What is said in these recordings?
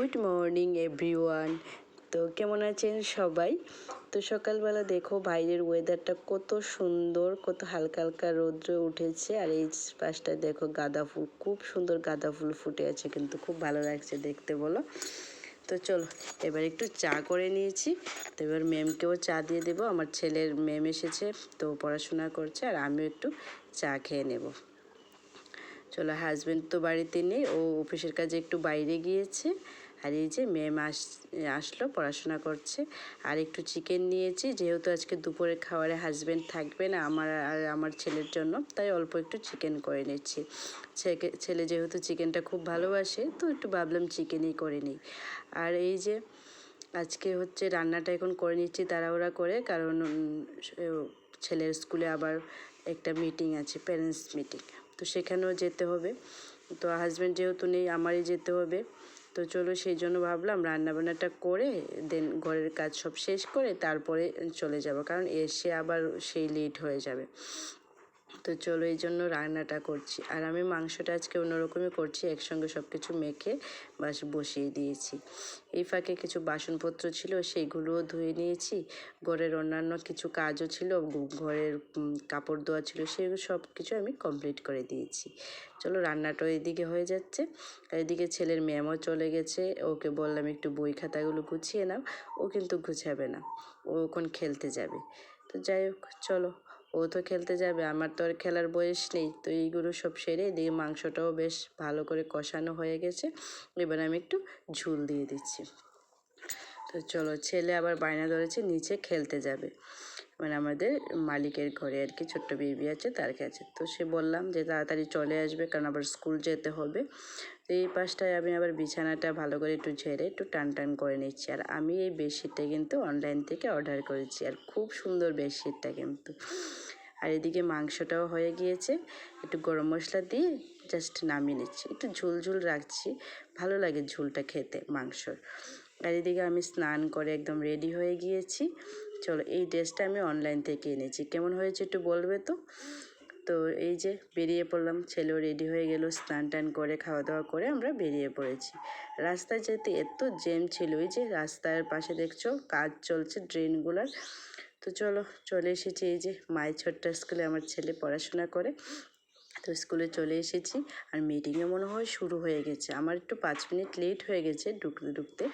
Good morning everyone তো কেমন আছেন সবাই? তো সকালবেলা দেখো বাইরের ওয়েদারটা কত সুন্দর, কত হালকা হালকা রৌদ্র উঠেছে। আর এই পাশটায় দেখো গাঁদা ফুল, খুব সুন্দর গাঁদা ফুল ফুটে আছে কিন্তু খুব ভালো লাগছে দেখতে, বলো। তো চলো, এবার একটু চা করে নিয়েছি। তো এবার ম্যামকেও চা দিয়ে দেবো। আমার ছেলের ম্যাম এসেছে, তো পড়াশোনা করছে, আর আমিও একটু চা খেয়ে নেব। চলো হাজব্যান্ড তো বাড়িতে নেই, ও অফিসের কাজে একটু বাইরে গিয়েছে। আর এই যে মেয়ে আস আসলো, পড়াশোনা করছে। আর একটু চিকেন নিয়েছি, যেহেতু আজকে দুপুরে খাবারে হাজব্যান্ড থাকবে না আমার আর আমার ছেলের জন্য, তাই অল্প একটু চিকেন করে নিচ্ছি। ছেলে যেহেতু চিকেনটা খুব ভালোবাসে, তো একটু ভাবলাম চিকেনই করে নিই। আর এই যে, আজকে হচ্ছে রান্নাটা এখন করে নিচ্ছি তাড়াহুড়া করে, কারণ ছেলের স্কুলে আবার একটা মিটিং আছে প্যারেন্টস মিটিং তো সেখানেও যেতে হবে। তো হাজব্যান্ড যেহেতু নেই, আমারই যেতে হবে। তো চলো সেই জন্য ভাবলাম রান্নাবান্নাটা করে দেন ঘরের কাজ সব শেষ করে তারপরে চলে যাব, কারণ এসে আবার সেই লেট হয়ে যাবে। তো চলো এই জন্য রান্নাটা করছি। আর আমি মাংসটা আজকে অন্যরকমই করছি, একসঙ্গে সব কিছু মেখে বাস বসিয়ে দিয়েছি। এই ফাঁকে কিছু বাসনপত্র ছিল, সেইগুলোও ধুয়ে নিয়েছি। ঘরের অন্যান্য কিছু কাজও ছিল ঘরের কাপড় ধোয়া ছিল সেগুলো সব কিছু আমি কমপ্লিট করে দিয়েছি। চলো রান্নাটাও এদিকে হয়ে যাচ্ছে। এদিকে ছেলের ম্যামও চলে গেছে। ওকে বললাম, একটু বই খাতাগুলো গুছিয়ে নাও। ও কিন্তু গুছাবে না, ও ওখান খেলতে যাবে। তো যাই হোক, চলো ও তো খেলতে যাবে, আমার তো আর খেলার বয়স নেই। তো এইগুলো সব সেরে দিয়ে মাংসটাও বেশ ভালো করে কষানো হয়ে গেছে। এবার আমি একটু ঝুল দিয়ে দিচ্ছি। তো চলো ছেলে আবার বায়না ধরেছে, নিচে খেলতে যাবে। মানে আমাদের মালিকের ঘরে আর কি, ছোট্ট বেবি আছে, তার কাছে। তো সে বললাম যে তাড়াতাড়ি চলে আসবে, কারণ আবার স্কুল যেতে হবে। তো এই পাশটায় আমি আবার বিছানাটা ভালো করে একটু ঝেড়ে একটু টান টান করে নিচ্ছি। আর আমি এই বেডশিটটা কিন্তু অনলাইন থেকে অর্ডার করেছি। আর খুব সুন্দর বেডশিটটা কিন্তু। আর এদিকে মাংসটাও হয়ে গিয়েছে। একটু গরম মশলা দিয়ে জাস্ট নামিয়ে নিচ্ছি। একটু ঝুল ঝুল রাখছি। ভালো লাগে ঝুলটা খেতে, মাংসর। আর এদিকে আমি স্নান করে একদম রেডি হয়ে গিয়েছি। চলো, এই ড্রেসটা আমি অনলাইন থেকে এনেছি। কেমন হয়েছে একটু বলবে তো? তো এই যে বেরিয়ে পড়লাম, ছেলেও রেডি হয়ে গেল, স্নান টান করে, খাওয়া দাওয়া করে আমরা বেরিয়ে পড়েছি। রাস্তায় যেতে এত জ্যাম ছিল ওই যে রাস্তার পাশে দেখছ, কাজ চলছে ড্রেনগুলোর তো চলো, চলে এসেছি এই যে মায়ের ছোট্ট স্কুলে, আমার ছেলে পড়াশোনা করে। তো স্কুলে চলে এসেছি আর মিটিংয়ে মনে হয় শুরু হয়ে গেছে। আমার একটু পাঁচ মিনিট লেট হয়ে গেছে ঢুকতে ঢুকতে।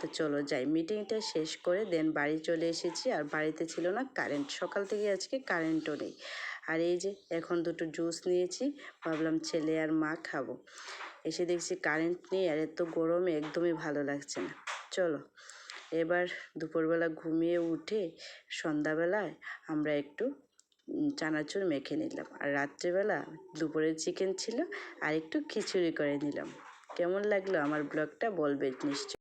তো চলো যাই মিটিংটা শেষ করে দেন বাড়ি চলে এসেছি। আর বাড়িতে ছিল না কারেন্ট সকাল থেকে আজকে কারেন্টও নেই। আর এই যে এখন দুটো জুস নিয়েছি, ভাবলাম ছেলে আর মা খাব। এসে দেখছি কারেন্ট নেই আর এত গরমে একদমই ভালো লাগছে না। চলো, এবার দুপুরবেলা ঘুমিয়ে উঠে সন্ধ্যাবেলায় আমরা একটু চানাচুর মেখে নিলাম। আর রাত্রেবেলা দুপুরের চিকেন ছিল, আর একটু খিচুড়ি করে নিলাম। কেমন লাগল আমার ব্লগটা বলবে নিশ্চয়